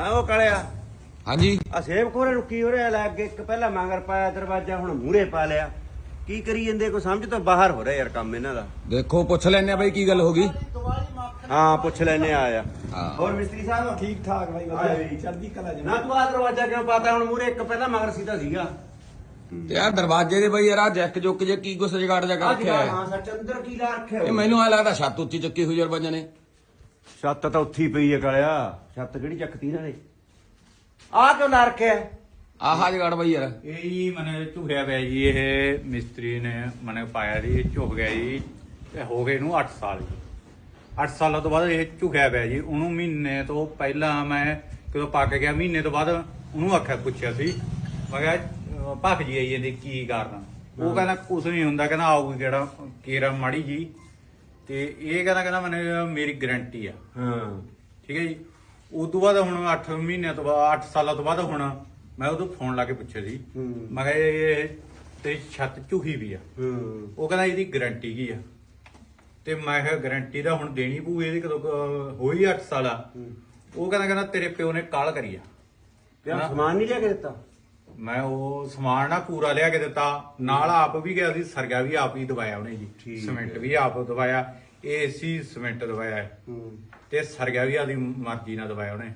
ਹਾਂ ਉਹ ਕਾਲਿਆ। ਹਾਂਜੀ। ਆ ਸੇਬ ਖੋਰੇ ਰੁਕੀ ਹੋ ਰਿਹਾ? ਲੈ ਅੱਗੇ ਇੱਕ ਪਹਿਲਾਂ ਮੰਗਰ ਪਾਇਆ ਦਰਵਾਜ਼ਾ ਹੁਣ ਮੂਹਰੇ ਪਾ ਲਿਆ। ਕੀ ਕਰੀ ਜਾਂਦੇ? ਕੋਈ ਸਮਝ ਤੋਂ ਬਾਹਰ ਹੋ ਰਿਹਾ ਯਾਰ ਕੰਮ ਇਹਨਾਂ ਦਾ। ਦੇਖੋ ਪੁੱਛ ਲੈਣੇ ਆ ਬਈ ਕੀ ਗੱਲ ਹੋ ਗਈ? ਹਾਂ ਪੁੱਛ ਲੈਨੇ ਆਇਆ। ਹਾਂ। ਹੋਰ ਮਿਸਤਰੀ ਸਾਹਿਬ ਠੀਕ ਠਾਕ ਬਾਈ ਵਧੀਆ। ਚੜ੍ਹਦੀ ਕਲਾ ਨਾ ਤੂੰ ਆ ਦਰਵਾਜ਼ਾ ਕਿਉਂ ਪਾਤਾ? ਹੁਣ ਮੂਹਰੇ ਇੱਕ ਪਹਿਲਾਂ ਮਗਰ ਸੀਦਾ ਸੀਗਾ। ਤੇ ਯਾਰ ਦਰਵਾਜ਼ੇ ਦੇ ਬਈ ਯਾਰ ਆ ਜੈਕ ਜੁੱਕ ਜੇ ਕੀ ਗੁੱਸ ਜਗਾੜ ਜਾ ਆ ਰੱਖਿਆ ਹੈ ਹਾਂ ਸੱਚ ਅੰਦਰ ਕੀ ਲਾ ਰੱਖਿਆ ਇਹ ਮੈਨੂੰ ਆ ਲੱਗਦਾ ਛੱਤ ਉੱਚੀ ਚੱਕੀ ਹੋਈ ਯਾਰ ਬੰਜਾਂ ਨੇ। ਛੱਤ ਤਾਂ ਉੱਥੀ ਪਈ ਹੈ ਕਾਲਿਆ। ਛੱਤ ਕਿਹੜੀ ਚੱਕਤੀ ਨਾਲੇ ਆ ਕਿਉਂ ਲਾ ਰੱਖਿਆ ਆਹਾ ਜਗਾੜ ਬਈ ਯਾਰ। ਇਹ ਜੀ ਮਨੇ ਝੁਕਿਆ ਪਿਆ ਜੀ ਇਹ ਮਿਸਤਰੀ ਨੇ ਮਨੇ ਪਾਇਆ ਜੀ ਇਹ ਝੁਕ ਗਿਆ ਜੀ ਤੇ ਹੋ ਗਏ ਇਹਨੂੰ 8 ਸਾਲ ਜੀ। 8 ਸਾਲਾਂ ਤੋਂ ਬਾਅਦ ਇਹ ਝੁਕਿਆ ਪਿਆ ਜੀ ਉਹਨੂੰ ਮਹੀਨੇ ਤੋਂ ਪਹਿਲਾਂ ਮੈਂ ਕਦੋਂ ਪੱਕ ਗਿਆ ਮਹੀਨੇ ਤੋਂ ਬਾਅਦ ਉਹਨੂੰ ਆਖਿਆ ਪੁੱਛਿਆ ਸੀ। ਮੈਂ ਕਿਹਾ ਭੱਖ ਜੀ ਆਈ ਜਾਂਦੀ ਕੀ ਕਾਰਨ? ਉਹ ਕਹਿੰਦਾ ਕੁਝ ਨਹੀਂ ਹੁੰਦਾ ਕਹਿੰਦਾ ਆਊਗੀ ਕਿਹੜਾ ਕੇਰਾ ਮਾੜੀ ਜੀ। ਤੇ ਇਹ ਕਹਿੰਦਾ ਕਹਿੰਦਾ ਮੈਨੂੰ ਮੇਰੀ ਗਾਰੰਟੀ ਆ। ਹਾਂ। ਠੀਕ ਹੈ ਜੀ? ਉਸ ਤੋਂ ਬਾਅਦ ਹੁਣ 8 ਮਹੀਨਿਆਂ ਤੋਂ ਬਾਅਦ 8 ਸਾਲਾਂ ਤੋਂ ਬਾਅਦ ਹੁਣ ਮੈਂ ਉਹਨੂੰ ਫੋਨ ਲਾ ਕੇ ਪੁੱਛਿਆ ਸੀ। ਮੈਂ ਕਿਹਾ ਇਹ ਤੇਰੀ ਛੱਤ ਝੁਕੀ ਵੀ ਆ। ਉਹ ਕਹਿੰਦਾ ਇਹਦੀ ਗਾਰੰਟੀ ਕੀ ਆ? ਤੇ ਮੈਂ ਕਿਹਾ ਗਾਰੰਟੀ ਤਾਂ ਹੁਣ ਦੇਣੀ ਪਊ ਇਹਦੀ ਕਦੋਂ ਹੋਈ 8 ਸਾਲ। ਆ ਉਹ ਕਹਿੰਦਾ ਕਹਿੰਦਾ ਤੇਰੇ ਪਿਓ ਨੇ ਕਾਲ ਕਰੀ ਆ। ਤੇ ਸਮਾਨ ਨਹੀਂ ਲਿਆ ਕੇ ਦਿੱਤਾ? ਮੈਂ ਉਹ ਸਮਾਨ ਨਾ ਪੂਰਾ ਲਿਆ ਕੇ ਦਿੱਤਾ। ਨਾਲ ਆਪ ਵੀ ਗਿਆ ਸੀ ਸਰਗਾ ਵੀ ਆਪ ਹੀ ਦਵਾਇਆ ਉਹਨੇ ਜੀ। ਸੀਮੈਂਟ ਵੀ ਆਪ ਦਵਾਇਆ ਏਸੀ ਸੀਮੈਂਟ ਦਵਾਇਆ। ਤੇ ਸਰਗਾ ਵੀ ਆਦੀ ਮਰਜ਼ੀ ਨਾਲ ਦਵਾਇਆ ਉਹਨੇ।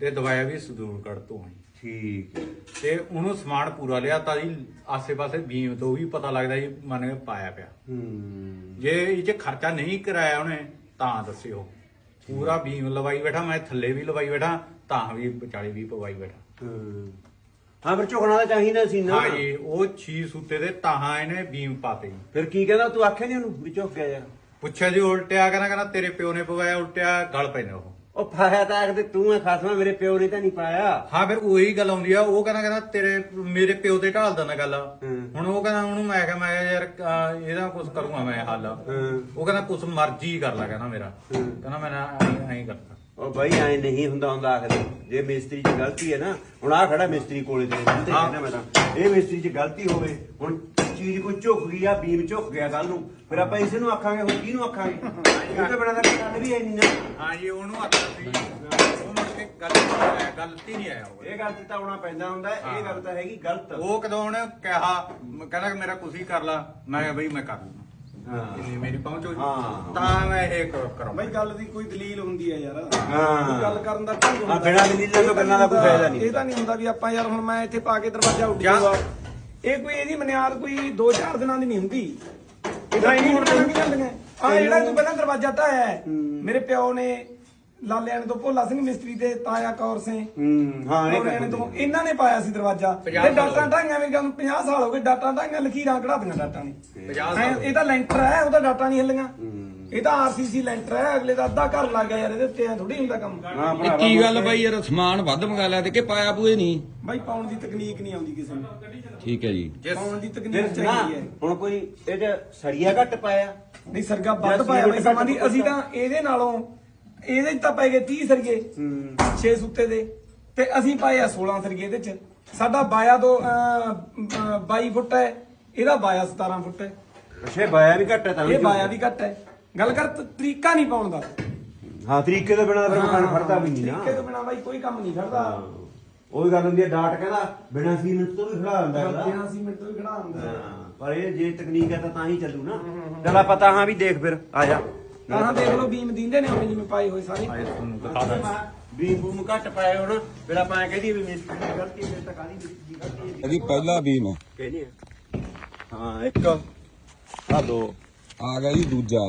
ਤੇ ਦਵਾਇਆ ਵੀ ਸਦੂਰਗੜ੍ਹ ਤੋਂ ਹੀ। ਠੀਕ। ਤੇ ਉਹਨੂੰ ਸਮਾਨ ਪੂਰਾ ਲਿਆ ਤਾਂ ਜੀ ਆਸੇ-ਪਾਸੇ ਬੀਮ ਤੋਂ ਵੀ ਪਤਾ ਲੱਗਦਾ ਜੀ ਮਨ ਪਾਇਆ ਪਿਆ। ਜੇ ਇਹ 'ਚ ਖਰਚਾ ਨਹੀਂ ਕਰਾਇਆ ਉਹਨੇ ਤਾਂ ਦੱਸਿਓ। ਪੂਰਾ ਬੀਮ ਲਵਾਈ ਬੈਠਾ ਮੈਂ ਥੱਲੇ ਵੀ ਲਵਾਈ ਬੈਠਾ ਤਾਂ ਵੀ 40 20 ਪਵਾਈ ਬੈਠਾ। ਹੂੰ ਫਿਰ ਝੁਕਣਾ ਤਾਂ ਚਾਹੀਦਾ ਸੀ ਨਾ। ਹਾਂ ਜੀ ਉਹ ਛੀ ਸੂਤੇ ਦੇ ਤਾਹਾਂ ਇਹਨੇ ਬੀਮ ਪਾਤੇ। ਜੀ ਫਿਰ ਕੀ ਕਹਿੰਦਾ ਤੂੰ ਆਖਿਆ ਨਹੀਂ ਉਹਨੂੰ ਵੀ ਝੁਕ ਗਿਆ ਯਾਰ ਪੁੱਛਿਆ ਜੀ ਉਲਟਿਆ ਕਹਿੰਦਾ ਕਹਿੰਦਾ ਤੇਰੇ ਪਿਓ ਨੇ ਪਵਾਇਆ ਉਲਟਿਆ ਗਲ ਪੈਣਾ ਉਹ। ਉਹ ਪਾਇਆ ਤਾਂ ਆਖਦੇ ਤੂੰ ਐ ਖਾਸਮਾ ਮੇਰੇ ਪਿਓ ਨੇ ਤਾਂ ਨਹੀਂ ਪਾਇਆ। ਹਾਂ ਫਿਰ ਉਹੀ ਗੱਲ ਆਉਂਦੀ ਆ ਉਹ ਕਹਿੰਦਾ ਕਹਿੰਦਾ ਤੇਰੇ ਮੇਰੇ ਪਿਓ ਤੇ ਢਾਲ ਦਿੰਦਾ ਗੱਲ। ਹੂੰ। ਹੁਣ ਉਹ ਕਹਿੰਦਾ ਉਹਨੂੰ ਮੈਂ ਕਿਹਾ ਮੈਂ ਯਾਰ ਅਹ ਇਹਦਾ ਕੁਝ ਕਰੂੰਗਾ ਮੈਂ ਹੱਲ। ਹੂੰ। ਉਹ ਕਹਿੰਦਾ ਕੁਝ ਮਰਜ਼ੀ ਕਰ ਲੈ ਕਹਿੰਦਾ ਮੇਰਾ। ਹੂੰ। ਕਹਿੰਦਾ ਮੈਂ ਐਂ ਕਰਦਾ। ਉਹ ਬਾਈ ਐ ਨਹੀਂ ਹੁੰਦਾ ਹੁੰਦਾ ਆਖਦੇ ਜੇ ਮਿਸਤਰੀ 'ਚ ਗਲਤੀ ਹੈ ਨਾ ਹੁਣ ਆ ਖੜਾ ਮਿਸਤਰੀ ਕੋਲੇ ਤੇ ਤੇ। ਕਹਿੰਦਾ ਮੈਂ ਤਾਂ। ਇਹ ਮਿਸਤਰੀ 'ਚ ਗਲਤੀ ਹੋਵੇ ਹੁਣ ਚੀਜ਼ ਕੋਈ ਝੁਕ ਗਈ ਆ ਬੀਮ ਝੁਕ ਗਿਆ ਕੱਲ ਨੂੰ ਫਿਰ ਆਪਾਂ ਇਸੇ ਨੂੰ ਆਖਾਂਗੇ ਹੁਣ ਕਿਹਨੂੰ ਆਖਾਂਗੇ? ਇਹ ਤਾਂ ਬਣਾ ਦਾ ਗੱਲ ਵੀ ਐ ਨਹੀਂ ਨਾ। ਹਾਂ ਜੀ ਉਹਨੂੰ ਆਖਿਆ ਸੀ ਉਹ ਮੁੜ ਕੇ ਗੱਲ ਨਹੀਂ ਆਇਆ ਗਲਤੀ ਨਹੀਂ ਆਇਆ ਉਹ। ਇਹ ਗੱਲ ਤੇ ਤਾਂ ਆਉਣਾ ਪੈਂਦਾ ਹੁੰਦਾ ਹੈ, ਇਹ ਗੱਲ ਤਾਂ ਹੈਗੀ ਗਲਤ। ਉਹ ਕਦੋਂ ਉਹਨੇ ਕਿਹਾ ਮ- ਕਹਿੰਦਾ ਕਿ ਮੇਰਾ ਕੁਝ ਹੀ ਕਰ ਲਾ ਮੈਂ ਕਿਹਾ ਬਈ ਮੈਂ ਕਰ ਹਾਂ। ਜਿੰਨੀ ਮੇਰੀ ਪਹੁੰਚ ਹੋਈ। ਹਾਂ। ਤਾਂ ਮੈਂ ਇਹ ਕ- ਕਰਾਂ ਬਾਈ ਗੱਲ ਦੀ ਕੋਈ ਦਲੀਲ ਹੁੰਦੀ ਹੈ ਯਾਰ। ਹਾਂ। ਕੋਈ ਗੱਲ ਕਰਨ ਦਾ ਢੰਗ ਹੁੰਦਾ? ਹਾਂ, ਬਿਨਾਂ ਦਲੀਲਾਂ ਤੋਂ ਗੱਲਾਂ ਦਾ ਕੋਈ ਫਾਇਦਾ ਨਹੀਂ ਇਹ ਤਾਂ ਨਹੀਂ ਹੁੰਦਾ ਵੀ ਆਪਾਂ ਯਾਰ ਹੁਣ ਮੈਂ ਇੱਥੇ ਪਾ ਕੇ ਦਰਵਾਜ਼ਾ ਉੱਡ ਜਾਂ- ਜਾਊਗਾ ਇਹ ਕੋਈ ਇਹਦੀ ਮਨਿਆਦ ਕੋਈ 2-4 ਦਿਨਾਂ ਦੀ ਨਹੀਂ ਹੁੰਦੀ। ਇਹਦਾ ਨਹੀਂ ਹੁਣ ਕੀ ਜਾਂਦੀਆਂ। ਆ ਜਿਹੜਾ ਤੂੰ ਪਹਿਲਾਂ ਦਰਵਾਜ਼ਾ ਢਾਇਆ ਹੈ, ਮੇਰੇ ਪਿਓ ਨੇ ਲਾਲਿਆਂ ਤੋਂ ਭੋਲਾ ਸਿੰਘ ਮਿਸਤਰੀ ਤੇ ਤਾਇਆ ਕੌਰ ਸਿੰਘ ਹੂੰ ਹਾਂ ਇਹ ਕਰ ਤੋਂ ਇਹਨਾਂ ਨੇ ਪਾਇਆ ਸੀ ਦਰਵਾਜ਼ਾ। ਤੇ ਡਾਟਾ ਢਾਈਆਂ ਵੀ ਗੱਲ 50 ਸਾਲ ਹੋ ਗਏ ਡਾਟਾ ਢਾਈਆਂ ਲਕੀਰਾਂ ਕਢਾ ਦਿੱਤੀਆਂ ਡਾਟਾ ਨੇ 50 ਐਂ ਸਾਲ ਇਹ ਤਾਂ ਲੈਂਟਰ ਹੈ ਉਹਦਾ ਡਾਟਾ ਨਹੀਂ ਹਿੱਲੀਆਂ। ਇਹ ਤਾਂ ਆਰਸੀਸੀ ਲੈਂਟਰ ਹੈ ਅਗਲੇ ਦਾ ਅੱਧਾ ਘਰ ਲੱਗ ਗਿਆ ਯਾਰ ਇਹਦੇ ਉੱਤੇ ਥੋੜੀ ਹੁੰਦਾ ਕੰਮ। ਕੀ ਗੱਲ ਬਈ ਯਾਰ ਸਮਾਨ ਵੱਧ ਮੰਗਾ ਲਿਆ ਤੇ ਕਿ ਪਾਇਆ ਪੂਏ ਨਹੀਂ? ਬਾਈ ਪਾਉਣ ਦੀ ਤਕਨੀਕ ਨਹੀਂ ਆਉਂਦੀ ਕਿਸੇ ਨੂੰ। ਠੀਕ ਹੈ ਜੀ। ਪਾਉਣ ਦੀ ਤਕਨੀਕ ਚਾਹੀਦੀ ਹੈ। ਹੁਣ ਕੋਈ ਇਹ ਚ ਸੜੀਆ ਘੱਟ ਪਾਇਆ? ਨਹੀਂ ਸਰਗਾ ਵੱਧ ਪਾਇਆ ਬਈ ਸਮਾਂ ਦੀ ਅਸੀਂ ਤਾਂ ਇਹਦੇ ਨਾਲੋਂ ਇਹਦੇ 'ਚ ਤਾਂ ਪੈ ਗਏ 30 ਸਰਗੇ ਹੂੰ। 6 ਸੁੱਤੇ ਦੇ। ਤੇ ਅਸੀਂ ਪਾਏ ਆ 16 ਸਰਗੇ ਇਹਦੇ 'ਚ। ਸਾਡਾ ਬਾਇਆ ਤੋਂ 22 ਫੁੱਟ ਹੈ। ਇਹਦਾ ਬਾਇਆ 17 ਫੁੱਟ ਹੈ। ਅੱਛਾ ਇਹ ਬਾਇਆ ਵੀ ਘੱਟ ਹੈ ਤਾਂ ਵੀ ਇਹ ਬਾਇਆ ਵੀ ਘੱਟ ਹੈ। ਗੱਲ ਕਰ ਤ- ਤਰੀਕਾ ਨਹੀਂ ਪਾਉਣ ਦਾ। ਹਾਂ ਤਰੀਕੇ ਤੋਂ ਬਿਨਾਂ ਤਾਂ ਫਿਰ ਮਕਾਨ ਖੜਦਾ ਵੀ ਨਹੀਂ ਨਾ। ਤਰੀਕੇ ਤੋਂ ਬਿਨਾ ਬਾਈ ਕੋਈ ਕੰਮ ਨਹੀਂ ਖੜਦਾ ਹਾਂ। ਉਹੀ ਗੱਲ ਹੁੰਦੀ ਹੈ ਡਾਟ ਕਹਿੰਦਾ ਬਿਨਾਂ ਸੀਮੈਂਟ ਤੋਂ ਵੀ ਖੜਾ ਹੁੰਦਾ ਅਗਲਾ ਬਿਨਾ ਸੀਮੈਂਟ ਤੋਂ ਵੀ ਖੜਾ ਹੁੰਦਾ। ਹਾਂ, ਪਰ ਇਹ ਜੇ ਤਕਨੀਕ ਹੈ ਤਾਂ ਤਾਂ ਹੀ ਚੱਲੂ ਨਾ। ਚੱਲ ਆਪਾਂ ਤਾਂ ਹਾਂ ਵੀ ਦੇਖ ਫਿਰ ਆ ਜਾ। ਤਾਂ ਦੇਖ ਲਓ ਬੀਮ ਦਿੰਦੇ ਨੇ ਉਵੇਂ ਜਿਵੇਂ ਪਾਏ ਹੋਏ ਸਾਰੇ। ਆਏ ਤੁਹਾਨੂੰ ਦਿਖਾ ਦਾਂ ਵੀ ਬੂਮ ਘੱਟ ਪਾਏ ਹੁਣ। ਫਿਰ ਆਪਾਂ ਐਂ ਕਹਦੀ ਵੀ ਮਿਸਤਰੀ ਦੀ ਗਲਤੀ ਹੈ ਤਾਂ ਕਾਹਦੀ ਦੀ ਗਲਤੀ ਹੈ ਇਹਦੀ ਪਹਿਲਾ ਬੀਮ ਕਹਿੰਦੇ ਆ। ਹਾਂ ਇੱਕ। ਆ ਦੋ। ਆ ਗਿਆ ਜੀ ਦੂਜਾ।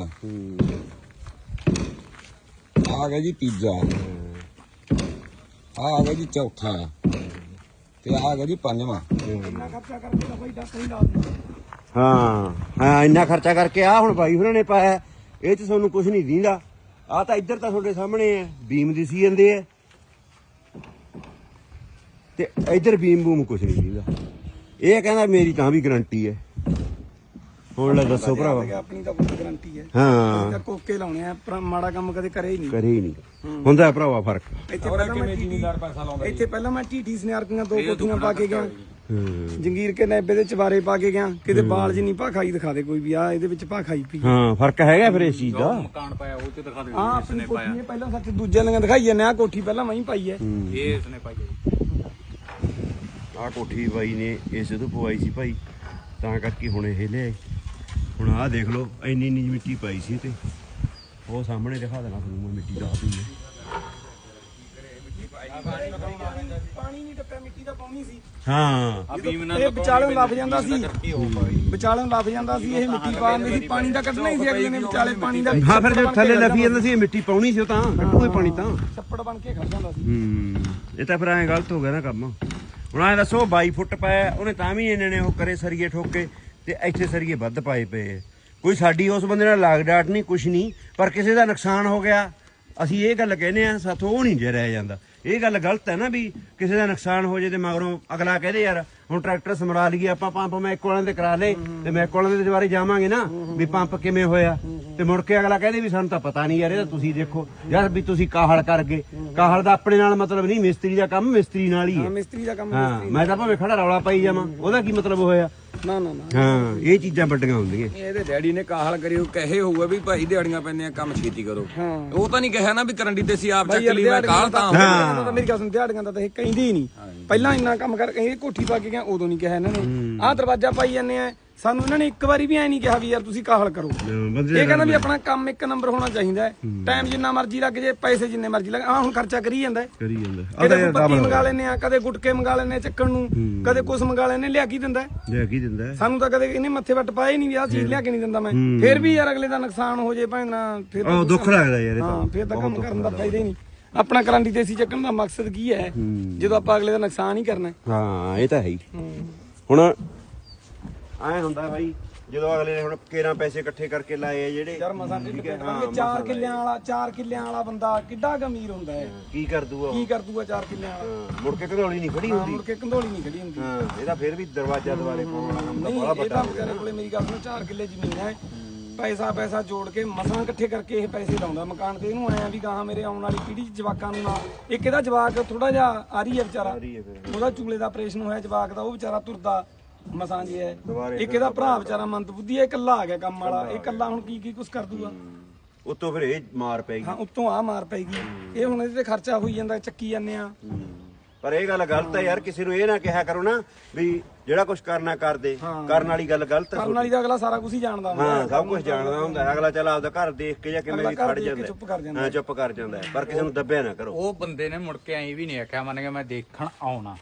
ਆ ਗਿਆ ਜੀ ਤੀਜਾ। ਆ ਗਿਆ ਜੀ ਚੌਥਾ। ਤੇ ਆ ਗਿਆ ਜੀ ਪੰਜਵਾਂ। ਇੰਨਾ ਖਰਚਾ ਕਰਕੇ ਤਾਂ ਬਾਈ ਡਾਕਟਰ ਹੀ ਲਾ ਦਿੰਦਾ। ਹਾਂ ਹਾਂ ਇੰਨਾ ਖਰਚਾ ਕਰਕੇ ਆ ਹੁਣ ਬਾਈ ਹੋਰਾਂ ਨੇ ਪਾਇਆ। ਇਹ ਚ ਤੁਹਾਨੂੰ ਕੁਝ ਨਹੀਂ ਦਿੰਦਾ। ਆ ਤਾਂ ਇੱਧਰ ਤਾਂ ਤੁਹਾਡੇ ਸਾਹਮਣੇ ਹੈ ਬੀਮ ਦਿਸੀ ਜਾਂਦੇ ਆ ਤੇ ਇੱਧਰ ਬੀਮ ਬੂਮ ਕੁਝ ਨਹੀਂ ਦਿੰਦਾ। ਇਹ ਕਹਿੰਦਾ ਮੇਰੀ ਤਾਂ ਵੀ ਗਾਰੰਟੀ ਹੈ। ਹੁਣ ਲੈ ਦੱਸੋ ਭਰਾਵਾ। ਆਪਣੀ ਤਾਂ ਕੋਈ ਗਾਰੰਟੀ ਹੈ। ਹਾਂ। ਤਾਂ ਕੋਕੇ ਲਾਉਣੇ ਆ ਪਰ ਮਾੜਾ ਕੰਮ ਕਦੇ ਕਰੇ ਹੀ ਨਹੀਂ। ਕਰੇ ਹੀ ਨਹੀਂ। ਹੁੰਦਾ ਭਰਾਵਾ ਫ਼ਰਕ। ਇੱਥੇ ਪਹਿਲਾਂ ਮੈਂ ਟੀਟੀ ਇੱਥੇ ਪਹਿਲਾਂ ਮੈਂ ਟੀਟੀ ਸਨਿਆਰਕੀਆਂ ਦੋ ਕੋਠੀਆਂ ਪਾ ਕੇ ਗਿਆ। ਜੰਗੀਰ ਕੇ ਨੈਬੇ ਦੇ ਚਵਾਰੇ ਪਾ ਕੇ ਗਿਆ ਕਿਤੇ ਬਾਲ ਜੀ ਨਹੀਂ ਭਾ ਖਾਈ ਦਿਖਾ ਦੇ ਕੋਈ ਵੀ ਆ ਇਹਦੇ ਵਿੱਚ ਭਾ ਖਾਈ ਪਈ। ਹਾਂ ਫ਼ਰਕ ਹੈਗਾ ਫਿਰ ਇਸ ਚੀਜ਼ ਦਾ। ਮਕਾਨ ਪਾਇਆ ਉਹ ਚ ਦਿਖਾ ਦੇ ਆ ਆਪਣੀ ਕੋਠੀ ਨੇ ਪਹਿਲਾਂ ਸੱਚ ਦੂਜਿਆਂ ਦੀਆਂ ਦਿਖਾਈ ਜਾਂਦੇ ਆ ਕੋਠੀ ਪਹਿਲਾਂ ਵਹੀਂ ਪਾਈ ਐ ਇਹ ਇਸਨੇ ਪਾਈ ਹੈ ਆਹ ਕੋਠੀ ਬਾਈ ਨੇ ਇਸੇ ਤੋਂ ਪਵਾਈ ਸੀ ਭਾਈ ਤਾਂ ਕਰਕੇ ਹੁਣ ਇਹ ਲਿਆਏ ਹੁਣ ਆਹ ਦੇਖ ਲਓ ਇੰਨੀ ਇੰਨੀ ਮਿੱਟੀ ਪਾਈ ਸੀ ਤੇ। ਉਹ ਸਾਹਮਣੇ ਦਿਖਾ ਦੇਣਾ ਤੁਹਾਨੂੰ ਮੈਂ ਮਿੱਟੀ ਦਾ ਵੀ। ਪਾਣੀ ਨਹੀਂ ਟੱਪਿਆ ਮਿੱਟੀ ਦਾ ਪਾਉਣੀ ਸੀ। ਹਾਂ। ਆ ਬੀਮ ਨਾਲ ਇਹ ਵਿਚਾਲੇ ਲੱਭ ਜਾਂਦਾ ਸੀ। ਕਰਕੇ ਹੋ ਪਾਈ ਵਿਚਾਲੇ ਲੱਭ ਜਾਂਦਾ ਸੀ ਇਹ ਮਿੱਟੀ ਪਾ ਦਿੰਦੇ ਸੀ ਪਾਣੀ ਦਾ ਕੱਢਣਾ ਹੀ ਸੀ ਅਗਲੇ ਨੇ ਵਿਚਾਲੇ ਪਾਣੀ ਦਾ ਹਾਂ ਫਿਰ ਜੇ ਥੱਲੇ ਲੱਗੀ ਜਾਂਦਾ ਸੀ ਇਹ ਮਿੱਟੀ ਪਾਉਣੀ ਸੀ ਉਹ ਤਾਂ ਕੱਢੂਗੇ ਪਾਣੀ ਤਾਂ। ਛੱਪੜ ਬਣ ਕੇ ਖੜ ਜਾਂਦਾ ਸੀ। ਹੂੰ ਇਹ ਤਾਂ ਫਿਰ ਐਂ ਗਲਤ ਹੋ ਗਿਆ ਨਾ ਕੰਮ। ਹੁਣ ਐਂ ਦੱਸੋ 22 ਫੁੱਟ ਪਾਇਆ ਉਹਨੇ ਤਾਂ ਵੀ ਇਹਨਾਂ ਨੇ ਉਹ ਕਰੇ ਸਰੀਏ ਠੋਕੇ ਤੇ ਇੱਥੇ ਸਰੀਏ ਵੱਧ ਪਾਏ ਪਏ। ਕੋਈ ਸਾਡੀ ਉਸ ਬੰਦੇ ਨਾਲ ਲਾਗ ਡਾਟ ਨਹੀਂ ਕੁਛ ਨਹੀਂ ਪਰ ਕਿਸੇ ਦਾ ਨੁਕਸਾਨ ਹੋ ਗਿਆ। ਅਸੀਂ ਇਹ ਗੱਲ ਕਹਿੰਦੇ ਆ ਸਾਥੋਂ ਉਹ ਨਹੀਂ ਜੇ ਰਹਿ ਜਾਂਦਾ। ਇਹ ਗੱਲ ਗਲਤ ਹੈ ਨਾ ਵੀ ਕਿਸੇ ਦਾ ਨੁਕਸਾਨ ਹੋ ਜੇ ਤੇ ਮਗਰੋਂ ਅਗਲਾ ਕਹਦੇ ਯਾਰ ਹੁਣ ਟਰੈਕਟਰ ਸਮਰਾ ਲਈਏ ਆਪਾਂ ਪੰਪ ਮੈਂ ਇੱਕ ਵਾਲਿਆਂ ਤੇ ਕਰਾ ਲੇ ਤੇ ਮੈਂ ਇੱਕ ਵਾਲਿਆਂ ਦੇ ਦੁਬਾਰੇ ਜਾਵਾਂਗੇ ਨਾ ਵੀ ਪੰਪ ਕਿਵੇਂ ਹੋਇਆ। ਤੇ ਮੁੜ ਕੇ ਅਗਲਾ ਕਹਦੇ ਵੀ ਸਾਨੂੰ ਤਾਂ ਪਤਾ ਨਹੀਂ ਯਾਰ ਇਹ ਤਾਂ ਤੁਸੀਂ ਦੇਖੋ। ਯਾਰ ਵੀ ਤੁਸੀਂ ਕਾਹਲ ਕਰ ਗਏ। ਕਾਹਲ ਦਾ ਆਪਣੇ ਨਾਲ ਮਤਲਬ ਨਹੀਂ ਮਿਸਤਰੀ ਦਾ ਕੰਮ ਮਿਸਤਰੀ ਨਾਲ ਹੀ ਹਾਂ। ਹੈ ਮਿਸਤਰੀ ਦਾ ਕੰਮ ਹਾਂ ਮੈਂ ਤਾਂ ਭਾਵੇਂ ਖੜਾ ਰੌਲਾ ਪਾਈ ਜਾਵਾਂ ਉਹਦਾ ਕੀ ਮਤਲਬ ਹੋਇਆ? ਨਾ ਨਾ ਨਾ। ਹਾਂ ਇਹ ਚੀਜ਼ਾਂ ਵੱਡੀਆਂ ਹੁੰਦੀਆਂ। ਇਹਦੇ ਡੈਡੀ ਨੇ ਕਾਹਲ ਕਰਿਓ ਕਹੇ ਹੋਊਗਾ ਵੀ ਭਾਈ ਦਿਹਾੜੀਆਂ ਪੈਂਦੀਆਂ ਕੰਮ ਛੇਤੀ ਕਰੋ। ਹਾਂ। ਉਹ ਤਾਂ ਨਹੀਂ ਕਿਹਾ ਨਾ ਵੀ ਕਰੰਡੀ ਤੇ ਸੀ ਆਪ ਚੱਕ ਲਈ ਮੈਂ ਕਾਹਲ ਤਾਂ ਹਾਂ ਤਾਂ ਮੇਰੀ ਗੱਲ ਸੁਣ ਦਿਹਾੜੀਆਂ ਦਾ ਤਾਂ ਇਹ ਕਹਿੰਦੇ ਹੀ ਨਹੀਂ। ਪਹਿਲਾਂ ਇੰਨਾ ਕੰਮ ਕਰ ਇਹ ਕੋਠੀ ਪਾ ਕੇ ਗਿਆ ਉਦੋਂ ਨਹੀਂ ਕਿਹਾ ਇਹਨਾਂ ਨੇ। ਆਹ ਦਰਵਾਜ਼ਾ ਪਾਈ ਜਾਂਦੇ ਆ ਸਾਨੂੰ ਇਹਨਾਂ ਨੇ ਇੱਕ ਵਾਰੀ ਵੀ ਐ ਨਹੀਂ ਕਿਹਾ ਵੀ ਯਾਰ ਤੁਸੀਂ ਕਾਹਲ ਕਰੋ। ਇਹ ਕਹਿੰਦਾ ਵੀ ਆਪਣਾ ਕੰਮ ਇੱਕ ਨੰਬਰ ਹੋਣਾ ਚਾਹੀਦਾ ਹੈ। ਟਾਈਮ ਜਿੰਨਾ ਮਰਜ਼ੀ ਲੱਗ ਜੇ ਪੈਸੇ ਜਿੰਨੇ ਮਰਜ਼ੀ ਲੱਗ ਆ ਹੁਣ ਖਰਚਾ ਕਰੀ ਜਾਂਦਾ। ਕਰੀ ਜਾਂਦਾ ਕਦੇ ਪੱਤੀ ਮੰਗਾ ਲੈਨੇ ਆ ਕਦੇ ਗੁਟਕੇ ਮੰਗਾ ਲੈਨੇ ਆ ਚੱਕਣ ਨੂੰ ਕਦੇ ਕੁਛ ਮੰਗਾ ਲੈਨੇ ਲਿਆ ਕੀ ਦਿੰਦਾ? ਲਿਆ ਕੀ ਦਿੰਦਾ? ਸਾਨੂੰ ਤਾਂ ਕਦੇ ਇਹਨੇ ਮੱਥੇ ਵੱਟ ਪਾਏ ਨਹੀਂ ਵੀ ਆਹ ਚੀਜ਼ ਲਿਆ ਕੇ ਨਹੀਂ ਦਿੰਦਾ ਮੈਂ। ਫਿਰ ਵੀ ਯਾਰ ਅਗਲੇ ਦਾ ਨੁਕਸਾਨ ਹੋ ਜੇ ਭਾਵੇਂ ਫਿਰ ਤਾਂ ਉਹ ਦੁੱਖ ਲੱਗਦਾ ਯਾਰ ਇਹ ਹਾਂ ਤਾਂ ਫਿਰ ਤਾਂ ਕੰਮ ਕਰਨ ਦਾ ਫਾਇਦਾ ਹੀ ਨਹੀਂ। ਆਪਣਾ ਕਰੰਟੀ ਤੇ ਸੀ ਚੱਕਣ ਦਾ ਮਕਸਦ ਕੀ ਹੈ? ਜਦੋਂ ਆਪਾਂ ਅਗਲੇ ਦਾ ਨੁਕਸਾਨ ਹੀ ਕਰਨਾ ਹੈ। ਹਾਂ ਇਹ ਤਾਂ ਹੈ। ਹੀ। ਹੁਣ ਐ ਹੁੰਦਾ ਬਾਈ ਜਦੋਂ ਅਗਲੇ ਨੇ ਹੁਣ ਕੇਰਾਂ ਪੈਸੇ ਇਕੱਠੇ ਕਰਕੇ ਲਾਏ ਆ ਜਿਹੜੇ ਯਾਰ ਮਸਾਂ ਢਿੱਡ ਠੀਕ ਹੈ, ਪੇਟ ਹਾਂ, ਕਰਕੇ ਚਾਰ ਕਿੱਲਿਆਂ ਵਾਲਾ ਚਾਰ ਕਿੱਲਿਆਂ ਵਾਲਾ ਬੰਦਾ ਕਿੱਡਾ ਗਮੀਰ ਹੁੰਦਾ ਹੈ ਕੀ ਕਰ ਦੂਗਾ ਉਹ? ਕੀ ਕਰ ਦੂਗਾ ਚਾਰ ਕਿੱਲਿਆਂ ਵਾਲਾ? ਹਾਂ, ਮੁੜ ਕੇ ਘੜੋਲੀ ਨਹੀਂ ਖੜੀ ਹਾਂ ਹੁੰਦੀ। ਮੁੜ ਕੇ ਕੰਧੋਲੀ ਨਹੀਂ ਖੜੀ ਹੁੰਦੀ। ਹਾਂ ਇਹਦਾ ਫਿਰ ਵੀ ਦਰਵਾਜ਼ਾ ਦੁਆਰੇ ਪਾਉਣ ਵਾਲਾ ਕੰਮ ਤਾਂ ਨਹੀਂ ਬੜਾ ਇਹ ਵੱਡਾ ਤਾਂ ਵਿਚਾਰੇ ਕੋਲੇ ਮੇਰੀ ਗੱਲ ਸੁਣੋ ਚਾਰ ਕਿੱਲੇ ਜ਼ਮੀਨ ਹੈ। ਪੈਸਾ ਪੈਸਾ ਜੋੜ ਕੇ ਮਸਾਂ ਇਕੱਠੇ ਕਰਕੇ ਇਹ ਪੈਸੇ ਲਾਉਂਦਾ। ਮਕਾਨ ਤੇ ਇਹਨੂੰ ਆਇਆ ਵੀ ਗਾਹਾਂ ਮੇਰੇ ਆਉਣ ਵਾਲੀ ਪੀੜ੍ਹੀ ਚ ਜਵਾਕਾਂ ਨੂੰ ਨਾ ਇੱਕ ਇਹਦਾ ਜਵਾਕ ਥੋੜਾ ਜਿਹਾ ਆ ਰਹੀ ਹੈ ਵਿਚਾਰਾ ਉਹਦਾ ਚੂਲੇ ਦਾ ਆਪਰੇਸ਼ਨ ਹੋਇਆ ਜਵਾਕ ਦਾ ਉਹ ਵਿਚਾਰਾ ਤੁਰਦਾ। ਮਸਾਂ ਜੀ ਹੈ ਇੱਕ ਇਹਦਾ ਭਰਾ ਵਿਚਾਰਾ ਮੰਦ ਬੁੱਧੀ ਹੈ ਇਹ ਇਕੱਲਾ ਆ ਗਿਆ ਕੰਮ ਵਾਲਾ। ਇਹ ਇਕੱਲਾ ਹੁਣ ਕੀ ਕੀ ਕੁਛ ਕਰ ਦੂਗਾ? ਉਤੋਂ ਫਿਰ ਇਹ ਮਾਰ ਪੈਗੀ ਹਾਂ ਉੱਤੋਂ ਆ ਮਾਰ ਪੈਗੀ ਇਹ ਹੁਣ ਇਹਦੇ ਤੇ ਖਰਚਾ ਹੋਈ ਜਾਂਦਾ ਚੱਕੀ ਜਾਂਦੇ ਆ। ਪਰ ਇਹ ਗੱਲ ਗਲਤ ਹੈ ਯਾਰ ਕਿਸੇ ਨੂੰ ਇਹ ਨਾ ਕਿਹਾ ਕਰੋ ਨਾ ਵੀ ਜਿਹੜਾ ਕੁਝ ਕਰਨਾ ਕਰ ਦੇ ਕਰਨ ਵਾਲੀ ਗੱਲ ਗਲਤ ਹੈ ਕਰਨ ਵਾਲੀ ਦਾ ਅਗਲਾ ਸਾਰਾ ਕੁਝ ਹੀ ਜਾਣਦਾ ਹੁੰਦਾ। ਹਾਂ ਸਭ ਕੁਝ ਜਾਣਦਾ ਹੁੰਦਾ। ਹੈ। ਅਗਲਾ ਚੱਲ ਆਪਦਾ ਘਰ ਦੇਖ ਕੇ ਜਾਂ ਕਿਵੇਂ ਵੀ ਖੜ ਜਾਂਦਾ। ਚੁੱਪ ਕਰ ਜਾਂਦਾ। ਹਾਂ ਚੁੱਪ ਕਰ ਜਾਂਦਾ ਹੈ। ਪਰ ਕਿਸੇ ਨੂੰ ਦੱਬਿਆ ਨਾ ਕਰੋ। ਉਹ ਬੰਦੇ ਨੇ ਮੁੜ ਕੇ ਐਂ ਵੀ ਨਹੀਂ ਆਖਿਆ ਮੰਨ ਕੇ ਮੈਂ ਦੇਖਣ ਆਉਣਾ।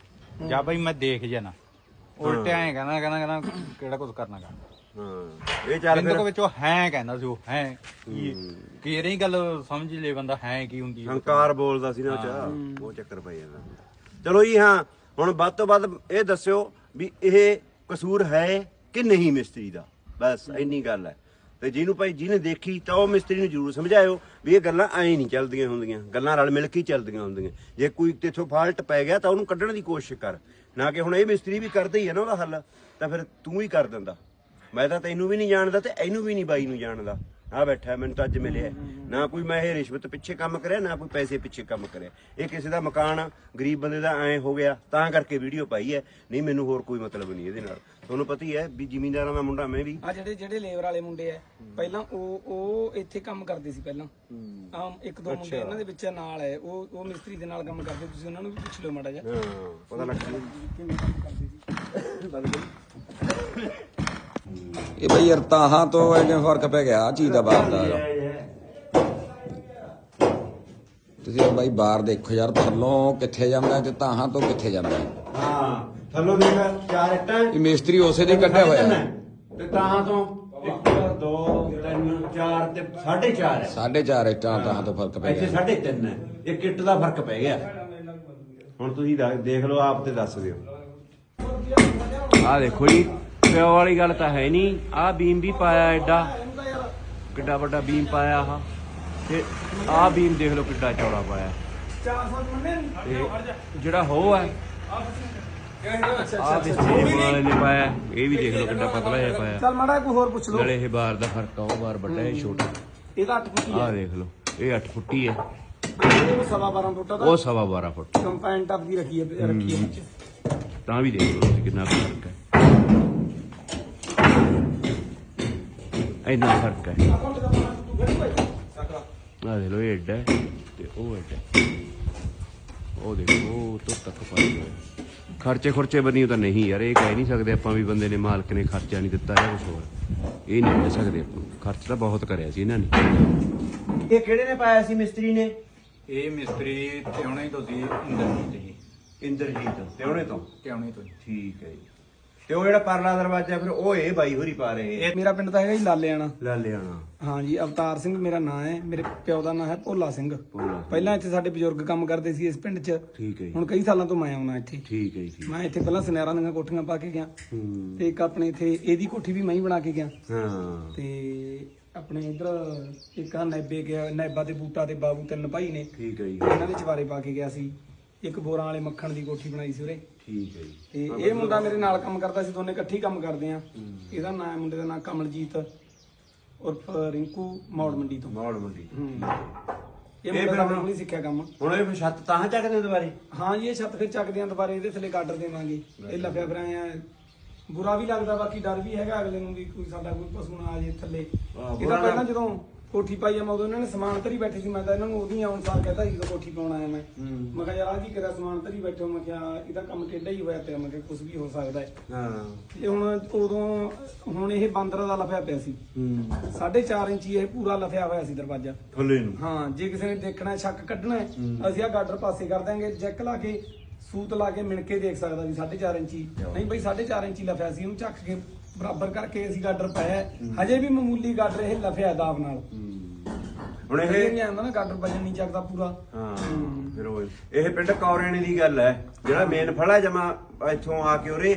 ਜਾਂ ਬਈ ਮੈਂ ਦੇਖ ਜਾਣਾ। ਉਲਟੇ ਐਂ ਕਹਿੰਦਾ ਕਹਿੰਦਾ ਕਹਿੰਦਾ ਕਿਹੜਾ ਕੁਝ ਕਰਨਾ ਗਾ। ਹਾਂ ਇਹ ਚੱਲ ਬਿੰਦੂ ਫਿਰ। ਵਿੱਚੋਂ ਹੈ ਕਹਿੰਦਾ ਸੀ ਉਹ ਹੈ। ਕੀ ਕੀ ਨਹੀਂ ਗੱਲ ਸਮਝ ਲੈ ਬੰਦਾ ਹੈ ਕੀ ਹੁੰਦੀ ਹੈ? ਹੰਕਾਰ ਬੋਲਦਾ ਸੀ ਨਾ ਉਹ ਚ। ਉਹ ਚੱਕਰ ਪਈ ਜਾਂਦਾ। ਚਲੋ ਜੀ ਹਾਂ ਹੁਣ ਵੱਧ ਤੋਂ ਵੱਧ ਇਹ ਦੱਸਿਓ ਵੀ ਇਹ ਕਸੂਰ ਹੈ ਕਿ ਨਹੀਂ ਮਿਸਤਰੀ ਦਾ? ਬਸ ਇੰਨੀ ਗੱਲ ਹੈ। ਤੇ ਜਿਹਨੂੰ ਭਾਈ ਜਿਹਨੇ ਦੇਖੀ ਤਾਂ ਉਹ ਮਿਸਤਰੀ ਨੂੰ ਜ਼ਰੂਰ ਸਮਝਾਇਓ ਵੀ ਇਹ ਗੱਲਾਂ ਐਂ ਨਹੀਂ ਚੱਲਦੀਆਂ ਹੁੰਦੀਆਂ। ਗੱਲਾਂ ਰਲ ਮਿਲ ਕੇ ਹੀ ਚੱਲਦੀਆਂ ਹੁੰਦੀਆਂ। ਜੇ ਕੋਈ ਤੇਥੋਂ ਫਾਲਟ ਪੈ ਗਿਆ ਤਾਂ ਉਹਨੂੰ ਕੱਢਣ ਦੀ ਕੋਸ਼ਿਸ਼ ਕਰ। ਨਾ ਕਿ ਹੁਣ ਇਹ ਮਿਸਤਰੀ ਵੀ ਕਰਦਾ ਹੀ ਹੈ ਨਾ ਉਹਦਾ ਹੱਲ, ਤਾਂ ਫਿਰ ਤੂੰ ਹੀ ਕਰ ਦਿੰਦਾ। ਮੈਂ ਤਾਂ ਤੈਨੂੰ ਵੀ ਨਹੀਂ ਜਾਣਦਾ ਤੇ ਇਹਨੂੰ ਵੀ ਨਹੀਂ ਬਾਈ ਨੂੰ ਜਾਣਦਾ। ਆ ਬੈਠਾ ਮੈਨੂੰ ਤਾਂ ਅੱਜ ਮਿਲਿਆ। ਨਾ ਕੋਈ ਮੈਂ ਇਹ ਰਿਸ਼ਵਤ ਪਿੱਛੇ ਕੰਮ ਕਰਿਆ ਨਾ ਕੋਈ ਪੈਸੇ ਪਿੱਛੇ ਕੰਮ ਕਰਿਆ। ਇਹ ਕਿਸੇ ਦਾ ਮਕਾਨ ਆ, ਗਰੀਬ ਬੰਦੇ ਦਾ ਐ ਹੋ ਗਿਆ ਤਾਂ ਕਰਕੇ ਵੀਡੀਓ ਪਾਈ ਹੈ। ਨਹੀਂ ਮੈਨੂੰ ਹੋਰ ਕੋਈ ਮਤਲਬ ਨਹੀਂ ਇਹਦੇ ਨਾਲ। ਤੁਹਾਨੂੰ ਪਤਾ ਹੀ ਹੈ ਵੀ ਜ਼ਿਮੀਂਦਾਰਾਂ ਦਾ ਮੁੰਡਾ ਮੈਂ ਵੀ। ਆ ਜਿਹੜੇ ਜਿਹੜੇ ਲੇਬਰ ਵਾਲੇ ਮੁੰਡੇ ਆ ਪਹਿਲਾਂ ਉਹ ਉਹ ਇੱਥੇ ਕੰਮ ਕਰਦੇ ਸੀ ਪਹਿਲਾਂ। ਆਮ ਇੱਕ ਦੋ ਮੁੰਡੇ ਇਹਨਾਂ ਦੇ ਵਿੱਚ ਨਾਲ ਹੈ ਉਹ ਉਹ ਮਿਸਤਰੀ ਦੇ ਨਾਲ ਕੰਮ ਕਰਦੇ ਤੁਸੀਂ ਉਹਨਾਂ ਨੂੰ ਵੀ ਪੁੱਛ ਲਿਓ ਮਾੜਾ ਜਿਹਾ। ਹਾਂ ਪਤਾ ਲੱਗ ਸੀ? ਇਹ ਬਈ ਯਾਰ ਤਾਹਾਂ ਤੋਂ ਇਹਨੇ ਫ਼ਰਕ ਪੈ ਗਿਆ ਆ ਚੀਜ਼ ਦਾ ਬਾਹਰ ਦਾ। ਤੁਸੀਂ ਬਾਈ ਬਾਹਰ ਦੇਖੋ ਯਾਰ ਥੱਲੋਂ ਕਿੱਥੇ ਜਾਂਦਾ ਤੇ ਤਾਹਾਂ ਤੋਂ ਕਿੱਥੇ ਜਾਂਦਾ? ਹਾਂ ਥੱਲੋਂ ਦੇਖ ਚਾਰ ਇੱਟਾਂ ਇਹ ਮਿਸਤਰੀ ਉਸੇ ਦੇ ਕੱਢਿਆ ਹੋਇਆ। ਤੇ ਤਾਂ ਤੋਂ 1 2 3 4 ਤੇ 4.5 ਹੈ। ਸਾਢੇ ਚਾਰ ਇੱਟਾਂ ਤਾਹਾਂ ਤੋਂ ਫ਼ਰਕ ਪੈ ਇੱਥੇ ਗਿਆ। ਸਾਢੇ ਤਿੰਨ ਹੈ। ਇੱਕ ਇੱਟ ਦਾ ਫ਼ਰਕ ਪੈ ਗਿਆ। ਹੁਣ ਤੁਸੀਂ ਦੇਖ ਲਓ ਆਪ ਤੇ ਦੱਸ ਦਿਓ। ਆ ਦੇਖੋ ਜੀ ਪਿਓ ਵਾਲੀ ਗੱਲ ਤਾਂ ਹੈ ਨਹੀਂ। ਆ ਬੀਮ ਵੀ ਪਾਇਆ ਐਡਾ। ਕਿੱਡਾ ਵੱਡਾ ਬੀਮ ਪਾਇਆ ਆ ਤੇ ਆ ਬੀਮ ਦੇਖ ਲਓ ਕਿੱਡਾ ਚੌੜਾ ਪਾਇਆ। 400 ਮੰਨੇ ਤੇ ਜਿਹੜਾ ਹੋ ਹੈ ਆ ਮਿਸਤਰੀ ਵਾਲੇ ਨੇ ਪਾਇਆ। ਇਹ ਵੀ ਦੇਖ ਲਓ ਕਿੱਡਾ ਪਤਲਾ ਜਿਹਾ ਪਾਇਆ। ਚੱਲ ਮਾੜਾ ਕੋਈ ਹੋਰ ਪੁੱਛ ਲਓ। ਨਾਲੇ ਇਹ ਬਾਰ ਦਾ ਫ਼ਰਕ ਆ ਉਹ ਬਾਰ ਵੱਡਾ ਇਹ ਛੋਟਾ। ਇਹਦਾ 8 ਫੁੱਟੀ ਆ। ਹੈ ਦੇਖ ਲਓ ਇਹ 8 ਫੁੱਟੀ ਹੈ। ਉਹ ਸਵਾ 12 ਫੁੱਟ ਦਾ ਉਹ ਸਵਾ 12 ਫੁੱਟ। ਕੰਪਾਈਨ ਟੱਪ ਦੀ ਰੱਖੀ ਹੈ ਰੱਖੀ ਹੈ। ਤਾਂ ਵੀ ਦੇਖ ਲਓ ਤੁਸੀਂ ਕਿੰਨਾ ਫ਼ਰਕ ਹੈ। ਇੰਨਾ ਫ਼ਰਕ ਹੈ। ਆ ਦੇ ਲੋ ਇਹ ਹੈ ਤੇ ਉਹ ਐਡਾ ਹੈ। ਉਹ ਦੇਖੋ ਉਹ ਤੋਂ ਤੱਕ ਪਾਈ ਹੋਇਆ ਖਰਚੇ ਖੁਰਚੇ ਬੰਨੀ ਤਾਂ ਨਹੀਂ ਯਾਰ ਇਹ ਕਹਿ ਨਹੀਂ ਸਕਦੇ ਆਪਾਂ ਵੀ ਬੰਦੇ ਨੇ ਮਾਲਕ ਨੇ ਖਰਚਾ ਨਹੀਂ ਦਿੱਤਾ ਜਾਂ ਕੁਝ ਹੋਰ। ਇਹ ਨਹੀਂ ਕਹਿ ਸਕਦੇ ਆਪਾਂ। ਖਰਚ ਤਾਂ ਬਹੁਤ ਕਰਿਆ ਸੀ ਇਹਨਾਂ ਨੇ। ਇਹ ਕਿਹੜੇ ਨੇ ਪਾਇਆ ਸੀ ਮਿਸਤਰੀ ਨੇ? ਇਹ ਮਿਸਤਰੀ ਟਿਉਣੇ ਤੋਂ ਸੀ ਇੰਦਰਜੀਤ ਜੀ। ਇੰਦਰਜੀਤ ਤੇ ਉਹਨੇ ਤੋਂ? ਟਿਉਣੇ ਤੋਂ ਜੀ। ਠੀਕ ਹੈ ਜੀ। ਤੇ ਉਹ ਜਿਹੜਾ ਪਰਲਾ ਦਰਵਾਜ਼ਾ ਫਿਰ ਉਹ ਇਹ ਬਾਈ ਹੋਰੀ ਪਾ ਰਹੇ ਆ। ਮੇਰਾ ਪਿੰਡ ਤਾਂ ਹੈਗਾ ਜੀ ਲਾਲੇਆਣਾ ਲੈ ਲਿਆਣਾ ਹਾਂ ਜੀ ਅਵਤਾਰ ਸਿੰਘ ਮੇਰਾ ਨਾਂ ਹੈ ਮੇਰੇ ਪਿਓ ਦਾ ਨਾਂ ਹੈ ਭੋਲਾ ਸਿੰਘ। ਭੋਲਾ। ਪਹਿਲਾਂ ਇੱਥੇ ਸਾਡੇ ਬਜ਼ੁਰਗ ਕੰਮ ਕਰਦੇ ਸੀ ਇਸ ਪਿੰਡ 'ਚ। ਠੀਕ ਹੈ ਜੀ। ਹੁਣ ਕਈ ਸਾਲਾਂ ਤੋਂ ਮੈਂ ਆਉਣਾ ਇੱਥੇ। ਠੀਕ ਹੈ ਜੀ ਠੀਕ। ਮੈਂ ਇੱਥੇ ਪਹਿਲਾਂ ਸੁਨਿਆਰਾਂ ਦੀਆਂ ਕੋਠੀਆਂ ਪਾ ਕੇ ਗਿਆ। ਹੂੰ। ਤੇ ਇੱਕ ਆਪਣੇ ਇੱਥੇ ਇਹਦੀ ਕੋਠੀ ਵੀ ਮੈਂ ਹੀ ਬਣਾ ਕੇ ਗਿਆ। ਹਾਂ। ਤੇ ਆਪਣੇ ਇਧਰ ਇੱਕ ਆ ਨੈਬੇ ਗਿਆ ਨੈਬਾ ਤੇ ਬੂਟਾ ਤੇ ਬਾਬੂ ਤਿੰਨ ਭਾਈ ਨੇ। ਠੀਕ ਹੈ ਜੀ। ਇਹਨਾਂ ਦੇ ਚਵਾਰੇ ਪਾ ਕੇ ਗਿਆ ਸੀ। ਇੱਕ ਬੋਰਾਂ ਵਾਲੇ ਮੱਖਣ ਦੀ ਕੋਠੀ ਬਣਾਈ ਸੀ ਉਰੇ। ਠੀਕ ਹੈ ਜੀ। ਤੇ ਇਹ ਮੁੰਡਾ ਮੇਰੇ ਨਾਲ ਕੰਮ ਕਰਦਾ ਸੀ ਦੋਨੇ ਇਕੱਠੇ ਹੀ ਕੰਮ ਕਰਦੇ ਆ। ਇਹਦਾ ਨਾਮ ਹੈ ਮੁੰਡੇ ਦਾ ਨਾਮ ਕਮਲਜੀਤ ਉਰਫ ਰਿੰਕੂ ਮੌੜ ਮੰਡੀ ਤੋਂ। ਮੌੜ ਮੰਡੀ ਇਹ ਮੁੰਡਾ ਫਿਰ ਹੁਣ- ਸਿੱਖਿਆ ਕੰਮ। ਹੁਣ ਇਹ ਫਿਰ ਛੱਤ ਤਾਂ ਚੱਕਦੇ ਦੁਬਾਰੇ? ਹਾਂ ਜੀ ਇਹ ਛੱਤ ਫਿਰ ਚੱਕਦੇ ਆ ਦੁਬਾਰੇ ਇਹਦੇ ਥੱਲੇ ਗਾਡਰ ਦੇਵਾਂਗੇ। ਇਹ ਲਫਿਆ ਫਿਰ ਆਏ ਆ। ਬੁਰਾ ਵੀ ਲੱਗਦਾ ਬਾਕੀ ਡਰ ਵੀ ਹੈਗਾ ਅਗਲੇ ਨੂੰ ਵੀ ਕੋਈ ਸਾਡਾ ਕੋਈ ਪਸ਼ੂ ਨਾ ਆ ਜੇ ਥੱਲੇ। ਆਹ, ਬੁਰਾ ਪਹਿਲਾਂ ਜਦੋਂ ਕੋਠੀ ਪਾਈ ਆ ਮੈਂ ਉਦੋਂ ਇਹਨਾਂ ਨੇ ਸਮਾਨ ਧਰੀ ਬੈਠੇ ਸੀ ਮੈਂ ਤਾਂ ਇਹਨਾਂ ਨੂੰ ਉਹਦੀ ਆਉਣ ਸਾਰ ਕਹਿੰਦਾ ਸੀ ਜਦੋਂ ਕੋਠੀ ਪਾਉਣ ਆਇਆ ਮੈਂ। ਮੈਂ ਕਿਹਾ ਯਾਰ ਆ ਕੀ ਕਰਿਆ ਸਮਾਨ ਧਰੀ ਬੈਠੇ ਮੈਂ ਕਿਹਾ ਇਹਦਾ ਕੰਮ ਟੇਢਾ ਹੀ ਹੋਇਆ ਪਿਆ ਮੈਂ ਕਿਹਾ ਕੁਝ ਵੀ ਹੋ ਸਕਦਾ ਹੈ। ਹਾਂ। ਤੇ ਹੁਣ ਉਦੋਂ ਹੁਣ ਇਹ ਬਾਂਦਰ ਦਾ ਲਫਿਆ ਪਿਆ ਸੀ। ਹੂੰ। 4.5 ਇੰਚੀ ਇਹ ਪੂਰਾ ਲਫਿਆ ਹੋਇਆ ਸੀ ਦਰਵਾਜ਼ਾ। ਥੱਲੇ ਨੂੰ? ਹਾਂ ਜੇ ਕਿਸੇ ਨੇ ਦੇਖਣਾ ਹੈ, ਸ਼ੱਕ ਕੱਢਣਾ ਹੈ, ਅਸੀਂ ਆ ਗਾਡਰ ਪਾਸੇ ਕਰ ਦਾਂਗੇ ਜੈਕ ਲਾ ਕੇ ਸੂਤ ਲਾ ਕੇ ਮਿਣ ਕੇ ਦੇਖ ਸਕਦਾ ਵੀ 4.5 ਇੰਚੀ ਨਹੀਂ ਬਈ 4.5 ਇੰਚੀ ਲਫਿਆ ਸੀ ਉਹਨੂੰ ਚੱਕ ਕੇ ਬਰਾਬਰ ਕਰਕੇ ਅਸੀਂ ਗਾਡਰ ਪਾਇਆ। ਹਜੇ ਵੀ ਮਾਮੂਲੀ ਗਾਡਰ ਇਹ ਲਫਿਆ ਦਾਬ ਨਾਲ। ਹੁਣ ਇਹ ਨਹੀਂ ਆਉਂਦਾ ਨਾ ਗਾਡਰ ਵਜਨ ਨਹੀਂ ਚੱਕਦਾ ਪੂਰਾ। ਹਾਂ ਫਿਰ ਉਹ ਇਹ ਪਿੰਡ ਕੌਰੇਣੇ ਦੀ ਗੱਲ ਹੈ। ਜਿਹੜਾ ਮੇਨ ਫੜਾ ਜਮਾ ਇੱਥੋਂ ਆ ਕੇ ਉਰੇ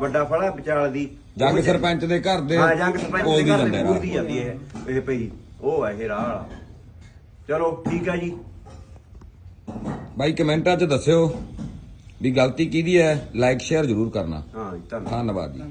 ਵੱਡਾ ਫੜਾ ਵਿਚਾਲ ਦੀ। ਜੰਗ ਸਰਪੰਚ ਦੇ ਘਰ ਦੇ ਹਾਂ ਜੰਗ ਸਰਪੰਚ ਦੇ ਘਰ ਦੇ ਦੀ ਜਾਂਦੀ ਹੈ। ਇਹ ਪਈ ਉਹ ਹੈ ਇਹ ਰਾਹ ਵਾਲਾ। ਚਲੋ ਠੀਕ ਹੈ ਜੀ। ਬਾਈ ਕਮੈਂਟਾਂ 'ਚ ਦੱਸਿਓ ਵੀ ਗਲਤੀ ਕਿਹਦੀ ਹੈ? ਲਾਈਕ ਸ਼ੇਅਰ ਜ਼ਰੂਰ ਕਰਨਾ। ਹਾਂ ਧੰਨਵਾਦ ਜੀ।